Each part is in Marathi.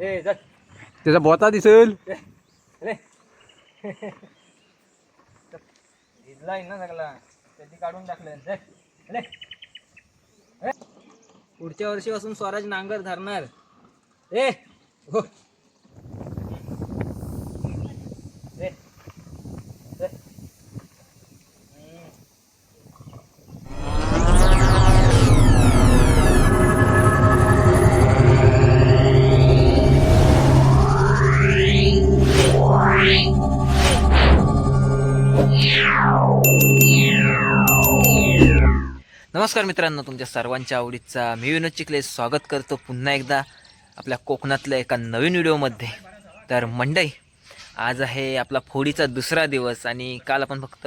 ए चल त्याचा बोता दिसेल भिजलाय ना सगळा त्याची काढून टाकलं. पुढच्या वर्षीपासून स्वराज नांगर धरणार ए हो नमस्कार मित्रांनो तुमच्या सर्वांच्या आवडीचा मी विनोद चिखले स्वागत करतो पुन्हा एकदा आपल्या कोकणातल्या एका नवीन व्हिडिओमध्ये. तर मंडई आज आहे आपला फोडीचा दुसरा दिवस आणि काल आपण फक्त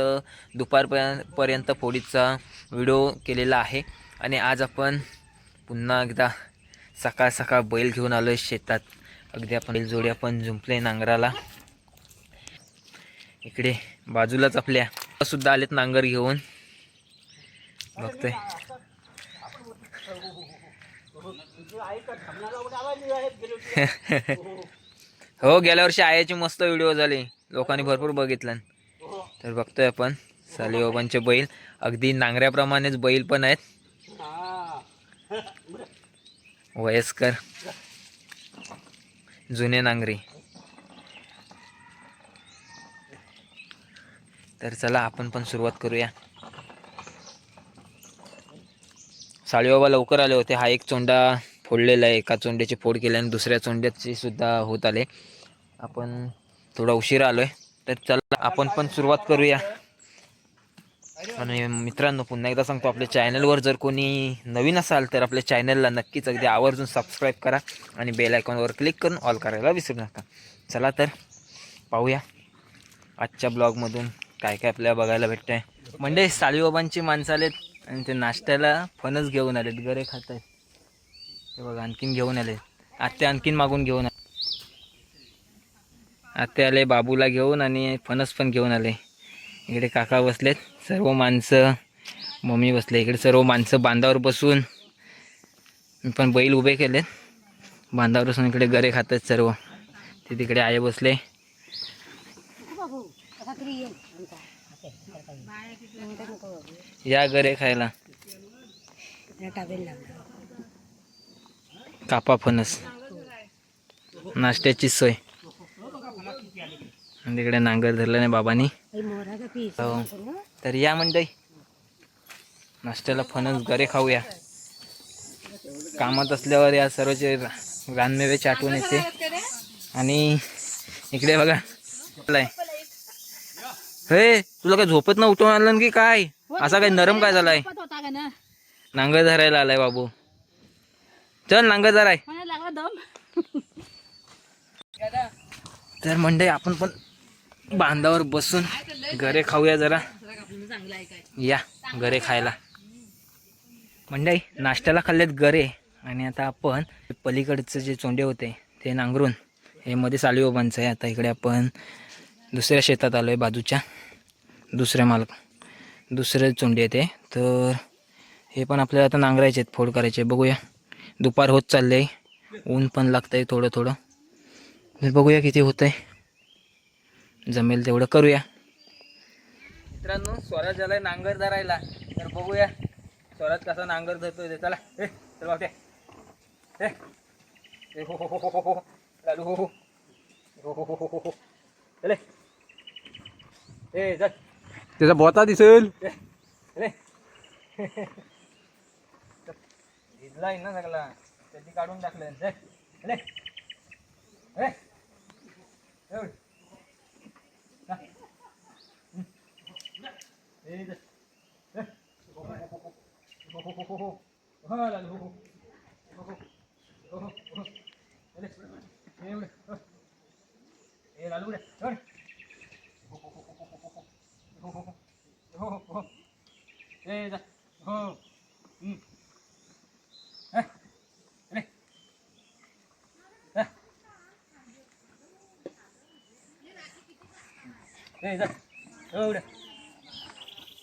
दुपारपर्यंत पर्यंत फोडीचा व्हिडिओ केलेला आहे आणि आज आपण पुन्हा एकदा सकाळ सकाळ बैल घेऊन आलो आहे शेतात. अगदी आपण बैलजोडी आपण जुंपले नांगराला. इकडे बाजूलाच आपल्या. सुद्धा आलेत नांगर घेऊन. बघतोय. हो गेल्या वर्षी आयाची मस्त व्हिडिओ झाले. लोकांनी भरपूर बघितलं. तर बघतोय आपण. साली बाबांचे बैल. अगदी नांगऱ्याप्रमाणेच बैल पण आहेत. वयस्कर. जुने नांगरे. तर चला आपण पण सुरुवात करूया. साळीबाबा लवकर आले होते. हा एक चोंडा फोडलेला आहे. एका चोंड्याची फोड केल्याने दुसऱ्या चोंड्याची सुद्धा होत आले. आपण थोडा उशिरा आलोय. तर चला आपण पण सुरुवात करूया. आणि मित्रांनो पुन्हा एकदा सांगतो आपल्या चॅनलवर जर कोणी नवीन असाल तर आपल्या चॅनलला नक्कीच अगदी आवर्जून सबस्क्राईब करा आणि बेल आयकॉनवर क्लिक करून ऑल करायला विसरू नका. चला तर पाहूया आजच्या ब्लॉगमधून. काय काय आपल्याला बघायला भेटतं आहे म्हणजे साळीबाबांची माणसं आलेत आणि ते नाश्त्याला फणस घेऊन आलेत. गरे खात आहेत ते बघा आणखीन घेऊन आले. आत्या आणखीन मागून घेऊन आले. आत्या आले बाबूला घेऊन आणि फणस पण घेऊन आले. इकडे काका बसलेत. सर्व माणसं मम्मी बसले. इकडे सर्व माणसं बांधावर बसून. मी पण बैल उभे केलेत. बांधावर बसून इकडे गरे खात आहेत सर्व. ते तिकडे आये बसले. या गरे खायला. कापा फणस. नाश्त्याची सोय. तिकडे नांगर धरलं नाही बाबांनी. हो. तर या मंडई नाश्त्याला फणस गरे खाऊया. कामात असल्यावर या सर्वचे रा- रानमेव्याची आठवण येते. आणि इकडे बघा. आहे हे तुला काय झोपत ना उठवून आणलं की काय? असा काय नरम काय झालाय? नांगर धरायला आलाय बाबू. चल नांगर धराय. तर मंडई आपण पण बांधावर बसून गरे खाऊया जरा. या गरे खायला. मंडई नाश्त्याला खाल्लेत गरे आणि आता आपण पलीकडचं जे चोंडे होते ते नांगरून हे मध्ये सालीबाबांचं आहे. आता इकडे आपण दुसऱ्या शेतात आलो आहे बाजूच्या. दुसऱ्या मालक. दुसरे चोंडी येते तर हे पण आपल्याला आता नांगरायचे आहेत फोड करायचे. बघूया. दुपार होत चालले ऊन पण लागतंय थोडं थोडं. तर बघूया किती होत आहे जमेल तेवढं करूया. मित्रांनो स्वराज आलाय नांगर धरायला. तर बघूया. स्वराज कसा नांगर धरतोय ते. चला. ए चल ए. ए, हो हो हो हो हो हो. हो हो. हो हो. हो हो हो हो हो. हो त्याचा बोता दिसेल. भिजला ना सगळा. त्याची काढून टाकलं हो हो हो हो.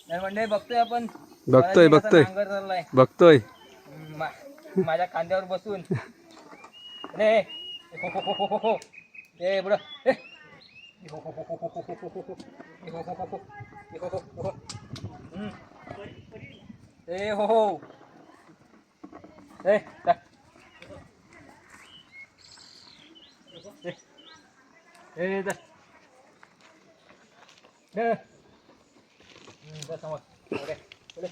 म्हणजे बघतोय आपण बघतोय बघतोय बघतोय माझ्या खांद्यावर बसून रे हो हो हो हो हो ए बुड हो हो हो हो हो ए हो हो ए ए 嗯，嗯，再等我，好嘞，好嘞。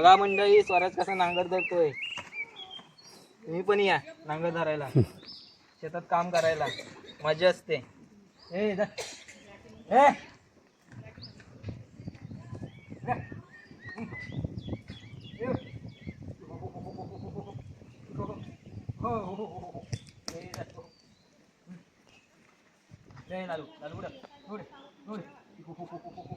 बघा मंडळी स्वराज कसा नांगर धरतोय. तुम्ही पण या नांगर धरायला. शेतात काम करायला. मजा असते. ए जा. ए. हो, हो, हो, हो, हो. ए, जा. ए, लालू. लालू उडा उड उड हो, हो, हो, हो. हो,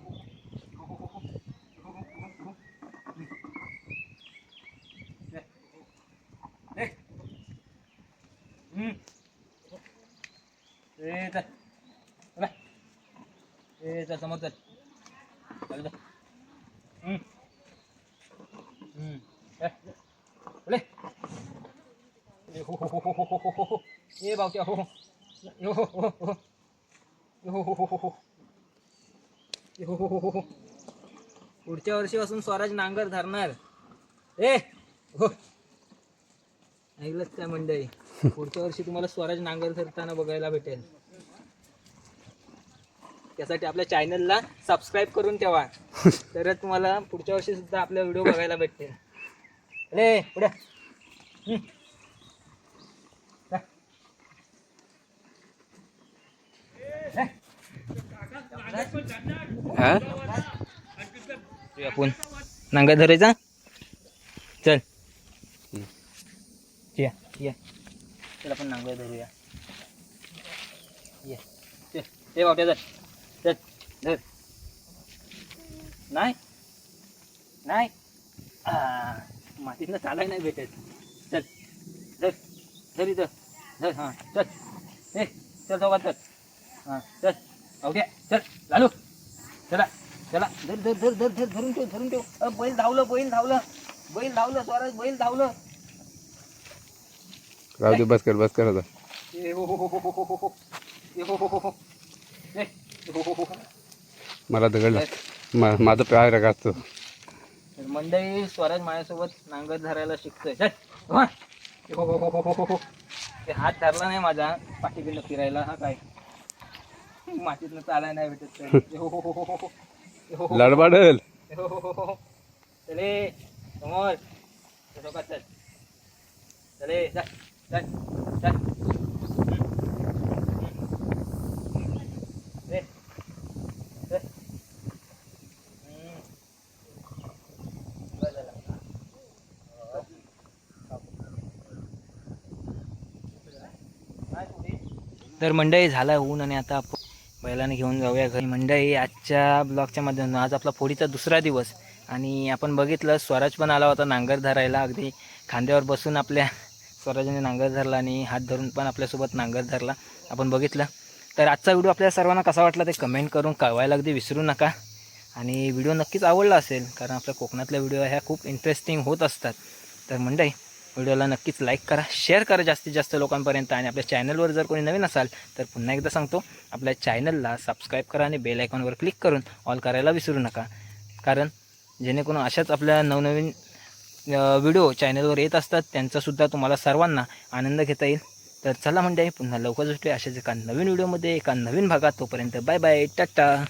ए चल समोर हो हो हो हो हो हो हो हो हो हो पुढच्या वर्षीपासून स्वराज नांगर धरणार ए हो ऐकलंच काय मंडळी पुढच्या वर्षी तुम्हाला स्वराज नांगर धरताना बघायला भेटेल त्यासाठी आपल्या चॅनलला सबस्क्राईब करून ठेवा. तरच तुम्हाला पुढच्या वर्षी सुद्धा आपला व्हिडिओ बघायला भेटतील. अरे पुढे. आपण नांगा धरायचा? चल. या या. चल आपण नांगर धरूया. ये चल ते बाबट्या चल चल धर नाही नाही मातीतनं चालाय नाही भेटत चल धर धर इथं धर हां चल ए चल सोबत चल हां चल बाबट्या चल लालू चला चला धर धर धर धर धर धरून ठेव धरून ठेव बैल धावलं बैल धावलं बैल धावलं स्वराज बैल धावलं राहू दे बस कर बस कर आता ए हो हो हो हो हो हो हो हो हो हो हो मला दगडला मा माझं पाय रगाचतो तर मंडळी स्वराज माझ्यासोबत नांगर धरायला शिकतोय हो हो हो हो हो हो हो ते हात धरला नाही माझा पाठीकडनं फिरायला हा काय मातीतनं चालाय नाही भेटत हो हो हो हो हो हो हो हो हो लडबाडल हो हो हो हो चले समोर चल चल चले चल चल चल ए, ए. हम्म. बरं झालं. तर मंडळी झाला ऊन आणि आता आपण बैलाने घेऊन जाऊया घरी. मंडळी आजच्या ब्लॉगच्या माध्यमातून. आज आपला फोडीचा दुसरा दिवस. आणि आपण बघितलं स्वराज पण आला होता नांगर धरायला. अगदी खांद्यावर बसून आपल्या स्वराजाने नांगर धरला आणि हात धरून पण आपल्यासोबत नांगर धरला. आपण बघितलं. तर आजचा व्हिडिओ आपल्या सर्वांना कसा वाटला ते कमेंट करून कळवायला अगदी विसरू नका. आणि व्हिडिओ नक्कीच आवडला असेल कारण आपल्या कोकणातल्या व्हिडिओ ह्या खूप इंटरेस्टिंग होत असतात. तर मंडळी व्हिडिओला नक्कीच लाईक करा शेअर करा जास्तीत जास्त लोकांपर्यंत आणि आपल्या चॅनलवर जर कोणी नवीन असाल तर पुन्हा एकदा सांगतो आपल्या चॅनलला सबस्क्राईब करा आणि बेल आयकॉनवर क्लिक करून ऑल करायला विसरू नका. कारण जेणेकरून अशाच आपल्या नवनवीन व्हिडिओ चॅनलवर येत असतात त्यांचासुद्धा तुम्हाला सर्वांना आनंद घेता येईल. तर चला म्हणजे पुन्हा लवकर भेटूया अशाच एका नवीन व्हिडिओमध्ये एका नवीन भागात. तोपर्यंत बाय बाय टाटा!